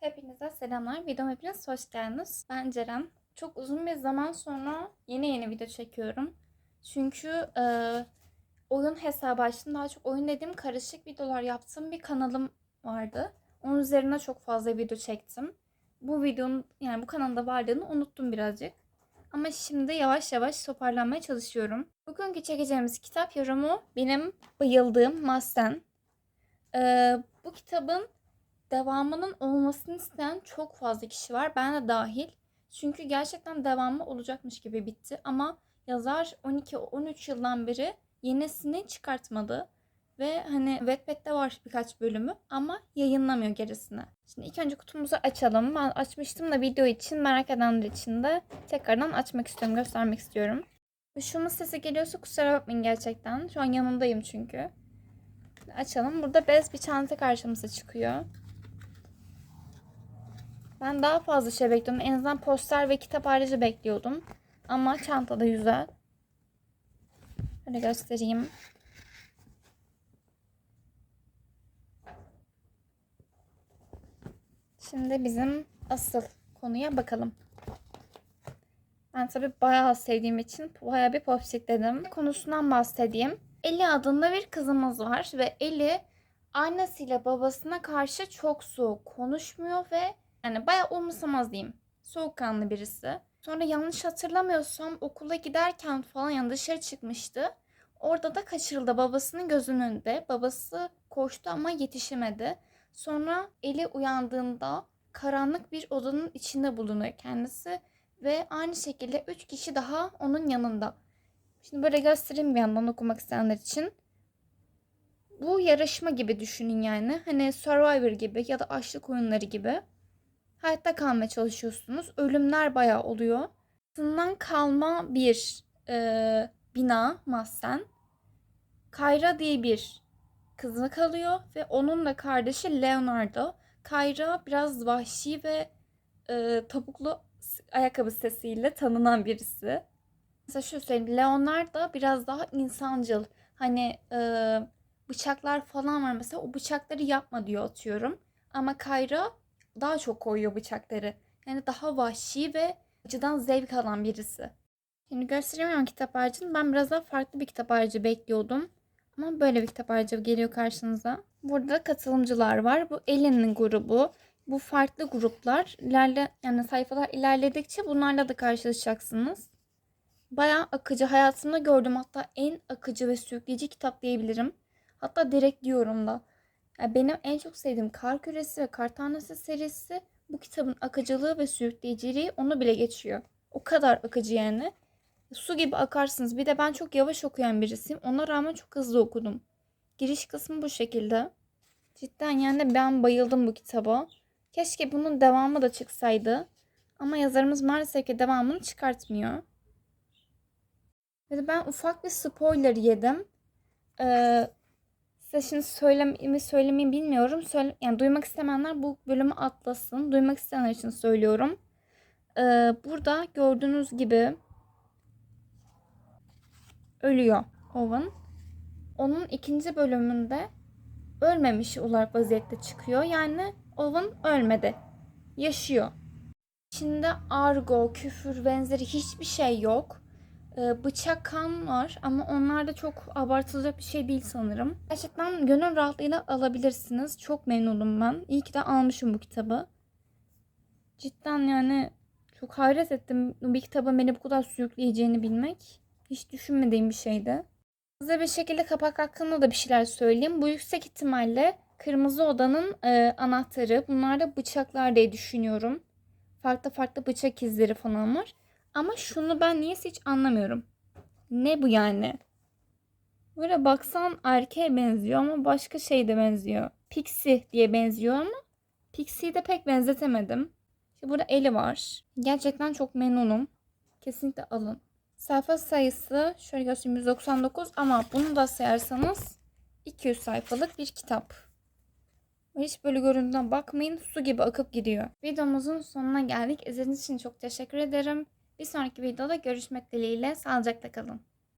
Hepinize selamlar. Videoma hepiniz hoş geldiniz. Ben Ceren. Çok uzun bir zaman sonra yeni yeni video çekiyorum. Çünkü e, oyun hesabı açtım. Daha çok oyun dediğim karışık videolar yaptığım bir kanalım vardı. Onun üzerine çok fazla video çektim. Bu videonun yani bu kanalda varlığını unuttum birazcık. Ama şimdi yavaş yavaş toparlanmaya çalışıyorum. Bugünkü çekeceğimiz kitap yorumu benim bayıldığım Masten. E, bu kitabın devamının olmasını isteyen çok fazla kişi var. Ben de dahil. Çünkü gerçekten devamı olacakmış gibi bitti. Ama yazar 12-13 yıldan beri yenisini çıkartmadı. Ve hani Wattpad'de var birkaç bölümü ama yayınlamıyor gerisini. Şimdi ilk önce kutumuzu açalım. Ben açmıştım da video için merak edenler için de tekrardan açmak istiyorum, göstermek istiyorum. Işığımın sesi geliyorsa kusura bakmayın gerçekten. Şu an yanındayım çünkü. Açalım. Burada bez bir çanta karşımıza çıkıyor. Ben daha fazla şey bekliyordum. En azından poster ve kitap ayrıca bekliyordum. Ama çanta da güzel. Şöyle göstereyim. Şimdi bizim asıl konuya bakalım. Ben tabii bayağı sevdiğim için bayağı bir popsik dedim. Konusundan bahsedeyim. Eli adında bir kızımız var ve Eli annesiyle babasına karşı çok soğuk konuşmuyor ve yani bayağı umursamaz diyeyim. Soğukkanlı birisi. Sonra yanlış hatırlamıyorsam okula giderken falan yani dışarı çıkmıştı. Orada da kaçırıldı babasının gözünün önünde. Babası koştu ama yetişemedi. Sonra Eli uyandığında karanlık bir odanın içinde bulunuyor kendisi. Ve aynı şekilde 3 kişi daha onun yanında. Şimdi böyle göstereyim bir yandan okumak isteyenler için. Bu yarışma gibi düşünün yani. Hani Survivor gibi ya da açlık oyunları gibi hayatta kalmaya çalışıyorsunuz. Ölümler bayağı oluyor. Sından kalma bir e, bina mahzen. Kayra diye bir kızı kalıyor ve onun da kardeşi Leonardo. Kayra biraz vahşi ve e, topuklu ayakkabı sesiyle tanınan birisi. Mesela şu söyleyeyim. Leonardo biraz daha insancıl. Hani e, bıçaklar falan var mesela o bıçakları yapma diyor atıyorum. Ama Kayra daha çok koyuyor bıçakları. Yani daha vahşi ve acıdan zevk alan birisi. Şimdi gösteremiyorum kitap harcını. Ben biraz daha farklı bir kitap harcı bekliyordum. Ama böyle bir kitap harcı geliyor karşınıza. Burada katılımcılar var. Bu Ellen'in grubu. Bu farklı gruplar. İlerle, yani sayfalar ilerledikçe bunlarla da karşılaşacaksınız. Bayağı akıcı. Hayatımda gördüğüm hatta en akıcı ve sürükleyici kitap diyebilirim. Hatta direkt diyorum da. Benim en çok sevdiğim Kar Küresi ve Kar Tanesi serisi bu kitabın akıcılığı ve sürükleyiciliği onu bile geçiyor. O kadar akıcı yani. Su gibi akarsınız. Bir de ben çok yavaş okuyan birisiyim. Ona rağmen çok hızlı okudum. Giriş kısmı bu şekilde. Cidden yani ben bayıldım bu kitaba. Keşke bunun devamı da çıksaydı. Ama yazarımız maalesef ki devamını çıkartmıyor. Ve ben ufak bir spoiler yedim. Ee, size şimdi söylememi söylemeyi bilmiyorum. Söyle, yani duymak istemeyenler bu bölümü atlasın. Duymak isteyenler için söylüyorum. Ee, burada gördüğünüz gibi ölüyor Owen. Onun ikinci bölümünde ölmemiş olarak vaziyette çıkıyor. Yani Owen ölmedi. Yaşıyor. İçinde argo, küfür benzeri hiçbir şey yok. Ee, bıçak kan var ama onlar da çok abartılacak bir şey değil sanırım. Gerçekten gönül rahatlığıyla alabilirsiniz. Çok memnunum ben. İyi ki de almışım bu kitabı. Cidden yani çok hayret ettim bir kitabın beni bu kadar sürükleyeceğini bilmek. Hiç düşünmediğim bir şeydi. Hızlı bir şekilde kapak hakkında da bir şeyler söyleyeyim. Bu yüksek ihtimalle Kırmızı Oda'nın e, anahtarı. Bunlar da bıçaklar diye düşünüyorum. Farklı farklı bıçak izleri falan var. Ama şunu ben niyeyse hiç anlamıyorum. Ne bu yani? Böyle baksan erkeğe benziyor ama başka şey de benziyor. Pixie diye benziyor ama Pixie'yi de pek benzetemedim. Burada eli var. Gerçekten çok memnunum. Kesinlikle alın. Sayfa sayısı şöyle göstereyim 199 ama bunu da sayarsanız 200 sayfalık bir kitap. Hiç böyle görüntüden bakmayın. Su gibi akıp gidiyor. Videomuzun sonuna geldik. İzlediğiniz için çok teşekkür ederim. Bir sonraki videoda görüşmek dileğiyle. Sağlıcakla kalın.